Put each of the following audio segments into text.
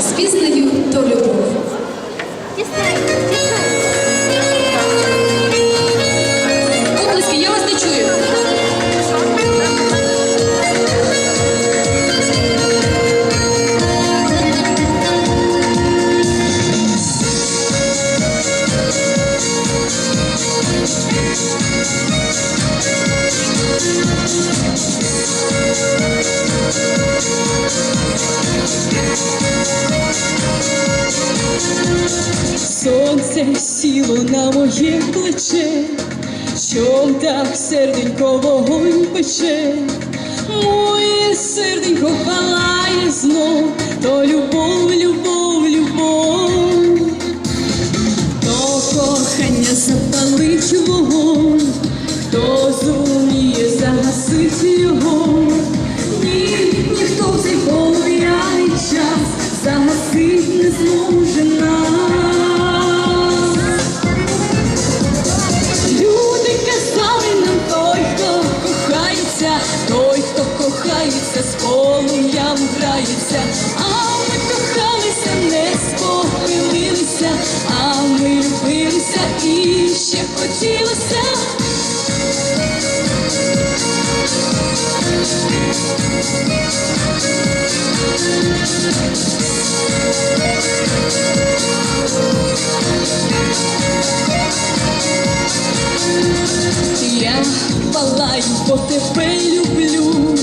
з Сонце сіло на моє плече, що так серденько вогонь пече, моє серденько палає знов, то любов, любов, любов, то кохання запалить вогонь, хто зуміє загасити його, ні, ніхто в цей полум'яний час загасить не зможе полум'ям а ми кохалися, не спохилилися, а ми любилися і ще хотілося. Я палаю, бо тебе люблю,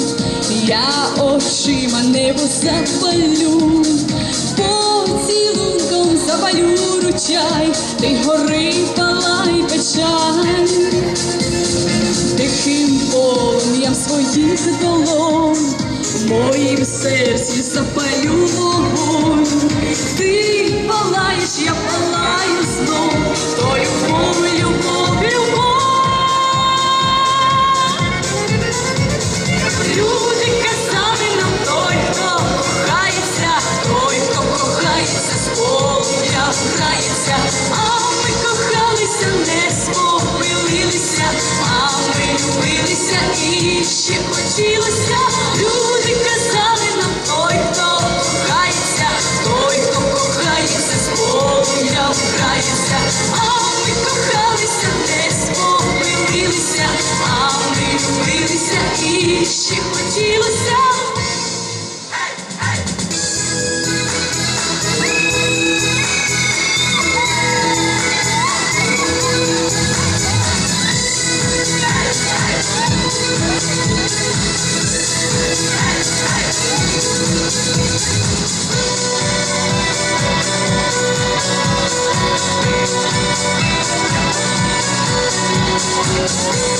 я очима небо запалю, поцілунком запалю ручай, ти гори палай печаль, тихим полум'ям своїх долонь, в моїм серці запалю вогонь, і ще хотілося. Люди казали нам той, хто кохається, той, хто кохається, з полум'я грається, а ми кохалися, не спохмилилися, а ми любилися і ще хотілося. Люди